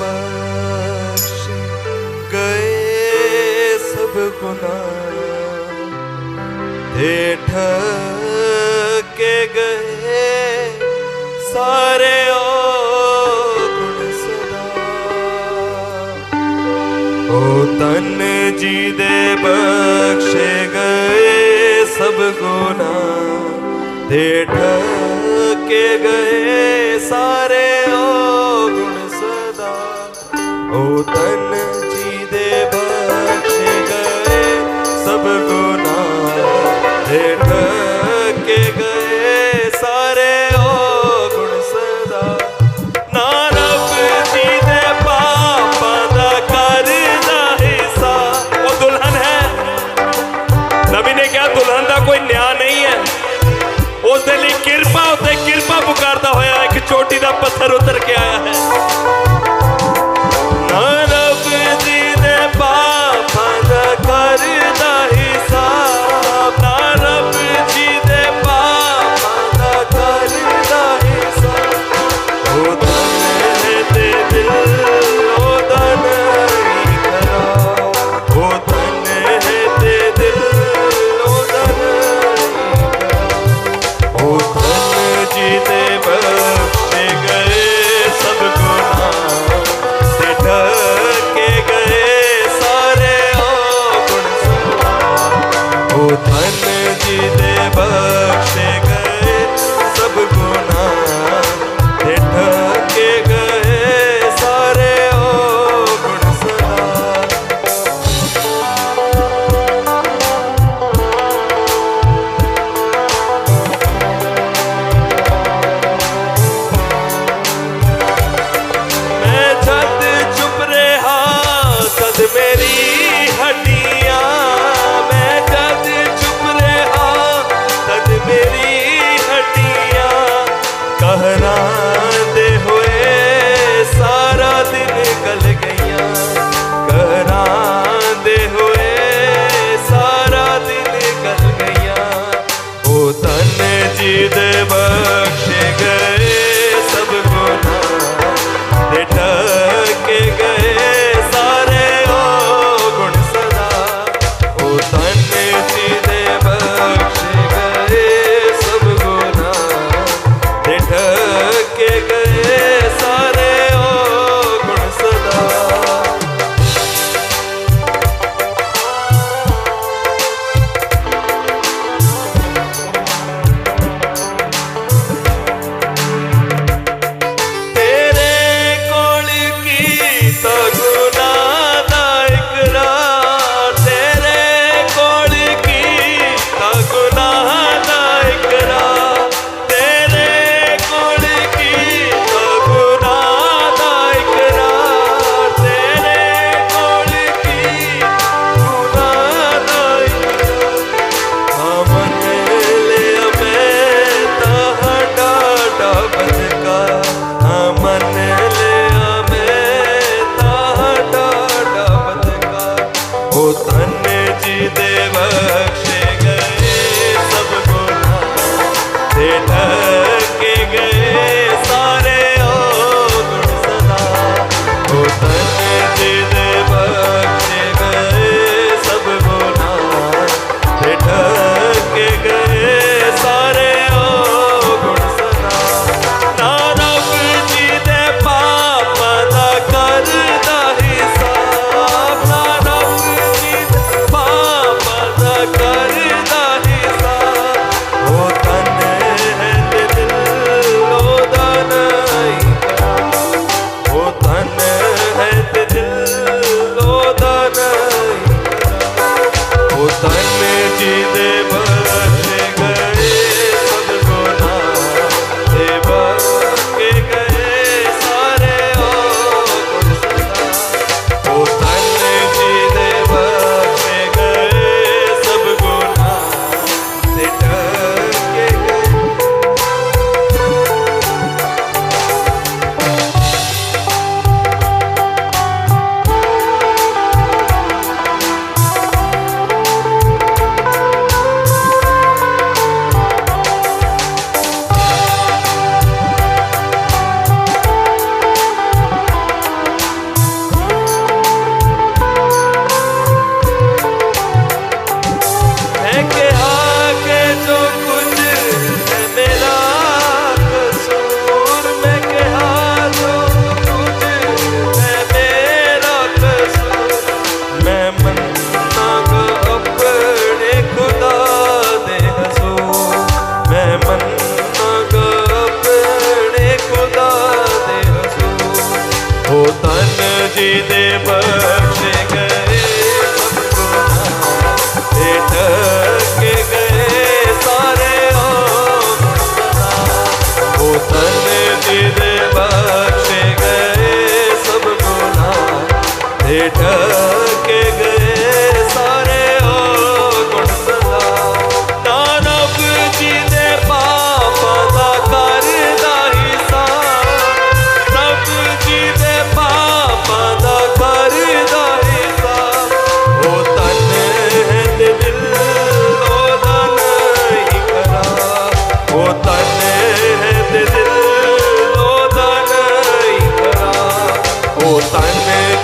बख्श गए सब गुना। देठ के गए सारे ओ गुण तन जी दे बख्श गए सब गुना। देठ के गए सारे ਤਨ ਜੀ ਦੇ ਬਖਸ਼ੇ ਗਏ, ਸਭ ਗੁਨਾਹ ਤੇ ਠਕੇ ਗਏ। ਸਾਰੇ ਓ ਗੁਣ ਸਦਾ ਨਾ ਰੱਬ ਜੀ ਦੇ ਪਾਪਾਂ ਦਾ ਕਰਦਾ ਹਿੱਸਾ। ਉਹ ਦੁਲਹਨ ਹੈ। ਨਬੀ ਨੇ ਕਿਹਾ, ਦੁਲਹਨ ਦਾ ਕੋਈ ਨਿਆਂ ਨਹੀਂ ਹੈ। ਉਸ ਦੇ ਲਈ ਕਿਰਪਾ ਉਤੇ ਕਿਰਪਾ ਪੁਕਾਰਦਾ ਹੋਇਆ ਇੱਕ ਚੋਟੀ ਦਾ ਪੱਥਰ ਉਤਰ ਕੇ ਆਇਆ ਹੈ।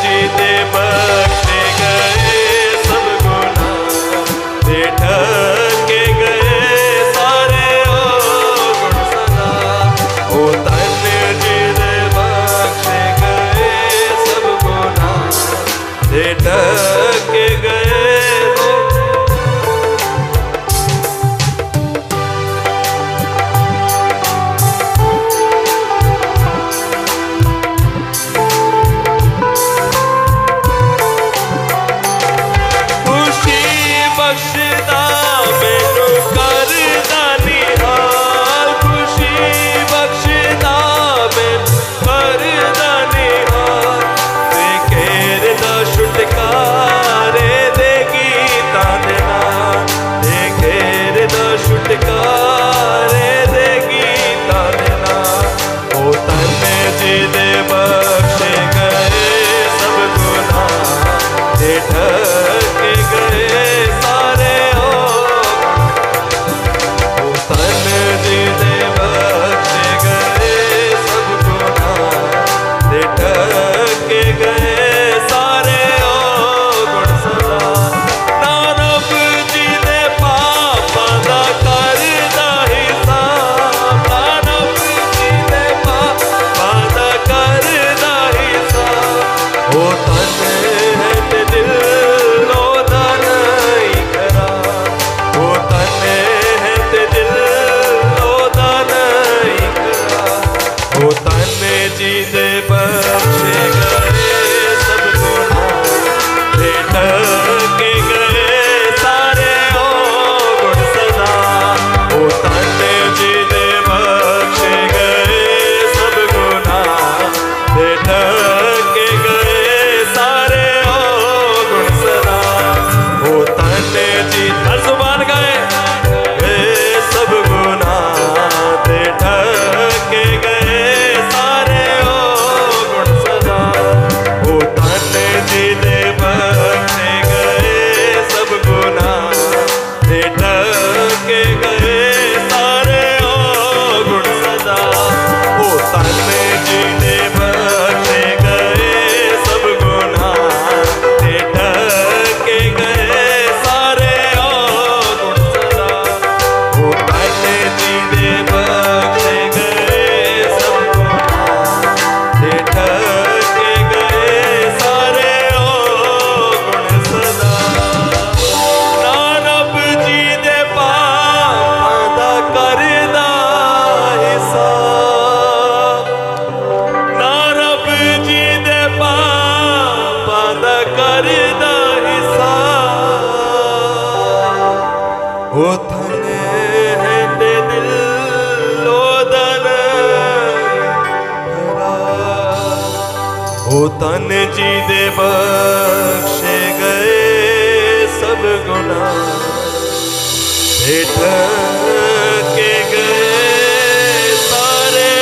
de demanda. दे તન જી દે બક્ષે ગયે સબ ગુના. ઠેઠ કે ગયે સારે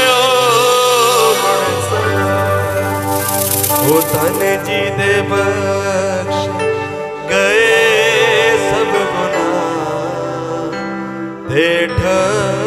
ઓ તન જી દે બક્ષ ગયે સબ ગુના. ઠેઠ